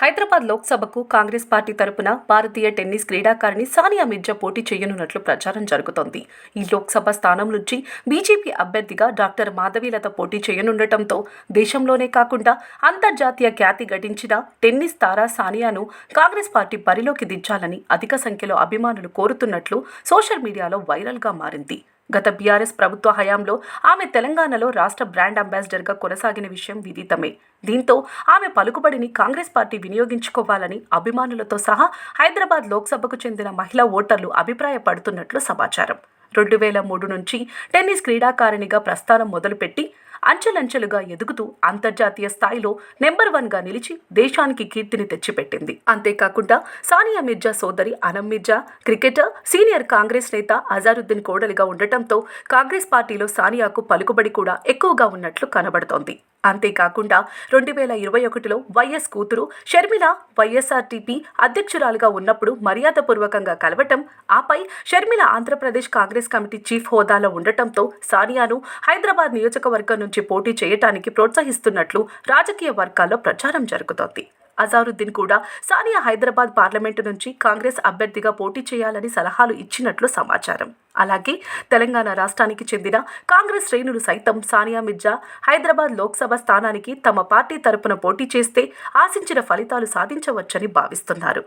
హైదరాబాద్ లోక్సభకు కాంగ్రెస్ పార్టీ తరపున భారతీయ టెన్నిస్ క్రీడాకారిణి సానియా మిర్జా పోటీ చేయనున్నట్లు ప్రచారం జరుగుతోంది. ఈ లోక్సభ స్థానం నుంచి బీజేపీ అభ్యర్థిగా డాక్టర్ మాధవీలత పోటీ చేయనుండటంతో దేశంలోనే కాకుండా అంతర్జాతీయ ఖ్యాతి గడించిన టెన్నిస్ తారా సానియాను కాంగ్రెస్ పార్టీ బరిలోకి దించాలని అధిక సంఖ్యలో అభిమానులు కోరుతున్నట్లు సోషల్ మీడియాలో వైరల్గా మారింది. గత బీఆర్ఎస్ ప్రభుత్వ హయాంలో ఆమె తెలంగాణలో రాష్ట్ర బ్రాండ్ అంబాసిడర్గా కొనసాగిన విషయం విదితమే. దీంతో ఆమె పలుకుబడిని కాంగ్రెస్ పార్టీ వినియోగించుకోవాలని అభిమానులతో సహా హైదరాబాద్ లోక్సభకు చెందిన మహిళా ఓటర్లు అభిప్రాయపడుతున్నట్లు సమాచారం. రెండు వేల మూడు నుంచి టెన్నిస్ క్రీడాకారిణిగా ప్రస్థానం మొదలుపెట్టి అంచెలంచెలుగా ఎదుగుతూ అంతర్జాతీయ స్థాయిలో నెంబర్ వన్గా నిలిచి దేశానికి కీర్తిని తెచ్చిపెట్టింది. అంతేకాకుండా సానియా మిర్జా సోదరి అనం మిర్జా క్రికెటర్ సీనియర్ కాంగ్రెస్ నేత అజారుద్దీన్ కోడలిగా ఉండటంతో కాంగ్రెస్ పార్టీలో సానియాకు పలుకుబడి కూడా ఎక్కువగా ఉన్నట్లు కనబడుతోంది. అంతేకాకుండా రెండు వేల ఇరవై ఒకటిలో వైఎస్ కూతురు షర్మిల వైఎస్ఆర్టీపీ అధ్యక్షురాలుగా ఉన్నప్పుడు మర్యాదపూర్వకంగా కలవటం ఆపై Sharmila Andhra Pradesh Congress committee chief హోదాలో ఉండటంతో సానియాను హైదరాబాద్ నియోజకవర్గం నుంచి పోటీ చేయటానికి ప్రోత్సహిస్తున్నట్లు రాజకీయ వర్గాల్లో ప్రచారం జరుగుతోంది. అజారుద్దీన్ కూడా సానియా హైదరాబాద్ పార్లమెంటు నుంచి కాంగ్రెస్ అభ్యర్థిగా పోటీ చేయాలని సలహాలు ఇచ్చినట్లు సమాచారం. అలాగే తెలంగాణ రాష్ట్రానికి చెందిన కాంగ్రెస్ శ్రేణులు సైతం సానియా మిర్జా హైదరాబాద్ లోక్సభ స్థానానికి తమ పార్టీ తరపున పోటీ చేస్తే ఆశించిన ఫలితాలు సాధించవచ్చని భావిస్తున్నారు.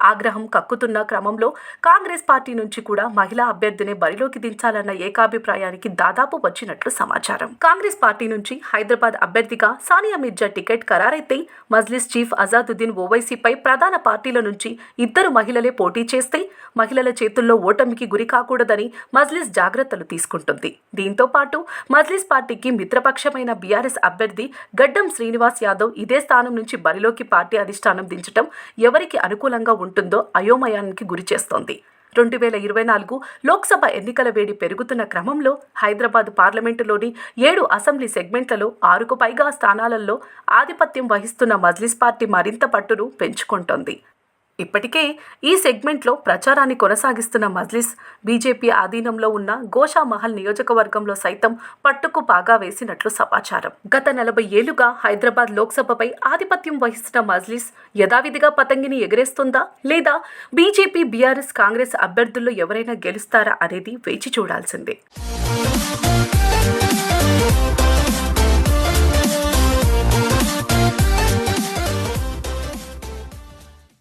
ఆగ్రహం కక్కుతున్న క్రమంలో కాంగ్రెస్ పార్టీ నుంచి కూడా మహిళా అభ్యర్థిని బరిలోకి దించాలన్న ఏకాభిప్రాయానికి దాదాపు వచ్చినట్లు సమాచారం. కాంగ్రెస్ పార్టీ నుంచి హైదరాబాద్ అభ్యర్థిగా సానియా మిర్జా టికెట్ ఖరారైతే మజ్లిస్ చీఫ్ అజాదుద్దీన్ ఓవైసీపై ప్రధాన పార్టీల నుంచి ఇద్దరు మహిళలే పోటీ చేస్తే మహిళల చేతుల్లో ఓటమికి గురి కాకూడదని మజ్లిస్ జాగ్రత్తలు తీసుకుంటుంది. దీంతో పాటు మజ్లిస్ పార్టీకి మిత్రపక్షమైన బీఆర్ఎస్ అభ్యర్థి గడ్డం శ్రీనివాస్ యాదవ్ ఇదే స్థానం నుంచి బరిలోకి పార్టీ అధిష్టానం దించడం ఎవరికి అనుకూలంగా ఉంటుందో అయోమయానికి గురి చేస్తోంది. రెండు వేల ఇరవై నాలుగు లోక్సభ ఎన్నికల వేడి పెరుగుతున్న క్రమంలో హైదరాబాద్ పార్లమెంటులోని ఏడు అసెంబ్లీ సెగ్మెంట్లలో ఆరుకు పైగా స్థానాలలో ఆధిపత్యం వహిస్తున్న మజ్లిస్ పార్టీ మరింత పట్టును పెంచుకుంటోంది. ఇప్పటికే ఈ సెగ్మెంట్లో ప్రచారాన్ని కొనసాగిస్తున్న మజ్లిస్ బీజేపీ ఆధీనంలో ఉన్న గోషామహల్ నియోజకవర్గంలో సైతం పట్టుకు బాగా వేసినట్లు సమాచారం. గత నలభై ఏళ్ళుగా హైదరాబాద్ లోక్సభపై ఆధిపత్యం వహిస్తున్న మజ్లిస్ యథావిధిగా పతంగిని ఎగరేస్తుందా? లేదా బీజేపీ బీఆర్ఎస్ కాంగ్రెస్ అభ్యర్థుల్లో ఎవరైనా గెలుస్తారా అనేది వేచి చూడాల్సిందే.